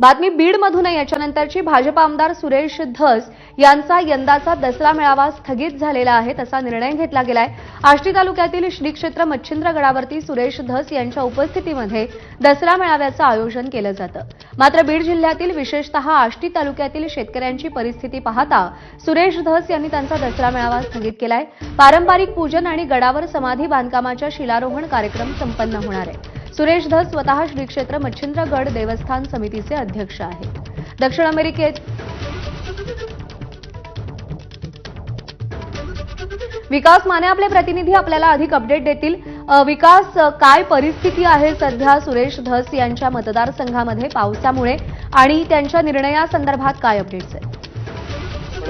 बातमी बीडमधूनही याच्यानंतरची भाजप आमदार सुरेश धस यांचा यंदाचा दसरा मेळावा स्थगित झालेला आहे तसा निर्णय घेतला गेलाय. आष्टी तालुक्यातील श्री क्षेत्र मच्छिंद्रगडावरती सुरेश धस यांच्या उपस्थितीमध्ये दसरा मेळाव्याचं आयोजन केलं जातं. मात्र बीड जिल्ह्यातील विशेषतः आष्टी तालुक्यातील शेतकऱ्यांची परिस्थिती पाहता सुरेश धस यांनी त्यांचा दसरा मेळावा स्थगित केलाय. पारंपरिक पूजन आणि गडावर समाधी बांधकामाच्या शिलारोहण कार्यक्रम संपन्न होणार आहे. सुरेश धस स्वतः श्री क्षेत्र मच्छिंद्रगड देवस्थान समितीचे अध्यक्ष आहेत. दक्षिण अमेरिकेत विकास माने आपले प्रतिनिधी आपल्याला अधिक अपडेट देतील. विकास काय परिस्थिती आहे सध्या सुरेश धस यांच्या मतदारसंघामध्ये पावसामुळे? आणि त्यांच्या निर्णयासंदर्भात काय अपडेट्स आहेत?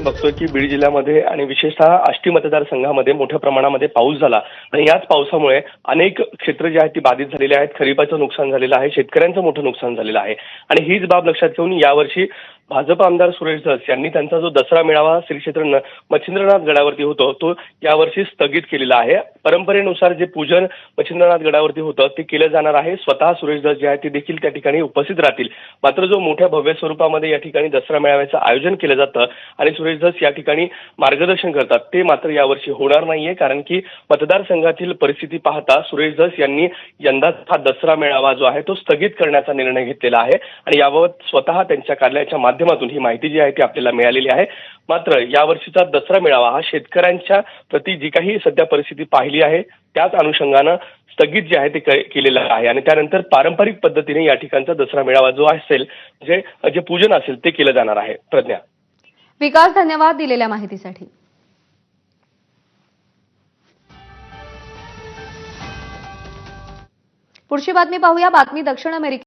बघतोय की बीड जिल्ह्यामध्ये आणि विशेषतः आष्टी मतदारसंघामध्ये मोठ्या प्रमाणामध्ये पाऊस झाला. आणि याच पावसामुळे अनेक क्षेत्र जे आहेत ती बाधित झालेली आहेत. खरीपाचं नुकसान झालेलं आहे. शेतकऱ्यांचं मोठं नुकसान झालेलं आहे. आणि हीच बाब लक्षात घेऊन यावर्षी भाजप आमदार सुरेश धस यांनी त्यांचा जो दसरा मेळावा श्री क्षेत्र न- मच्छिंद्रनाथ गडावरती होतो तो यावर्षी स्थगित केलेला आहे. परंपरेनुसार जे पूजन मच्छिंद्रनाथ गडावरती होतं ते केलं जाणार आहे. स्वतः सुरेश धस जे आहेत ते देखील त्या ठिकाणी उपस्थित राहतील. मात्र जो मोठ्या भव्य स्वरूपामध्ये या ठिकाणी दसरा मेळाव्याचं आयोजन केलं जातं आणि सुरेश धस या ठिकाणी मार्गदर्शन करतात ते मात्र यावर्षी होणार नाहीये. कारण की मतदारसंघातील परिस्थिती पाहता सुरेश धस यांनी यंदाचा हा दसरा मेळावा जो आहे तो स्थगित करण्याचा निर्णय घेतलेला आहे. आणि याबाबत स्वतः त्यांच्या कार्यालयाच्या माध्यमातून ही माहिती जी आहे ती आपल्याला मिळालेली आहे. मात्र यावर्षीचा दसरा मेळावा हा शेतकऱ्यांच्या प्रति जी काही सध्या परिस्थिती पाहिली आहे त्याच अनुषंगानं स्थगित जे आहे ते केलेलं आहे. आणि त्यानंतर पारंपरिक पद्धतीने या ठिकाणचा दसरा मेळावा जो असेल जे जे पूजन असेल ते केलं जाणार आहे. प्रज्ञा. विकास धन्यवाद दिलेल्या माहितीसाठी. पुढची बातमी पाहूया. बातमी दक्षिण अमेरिके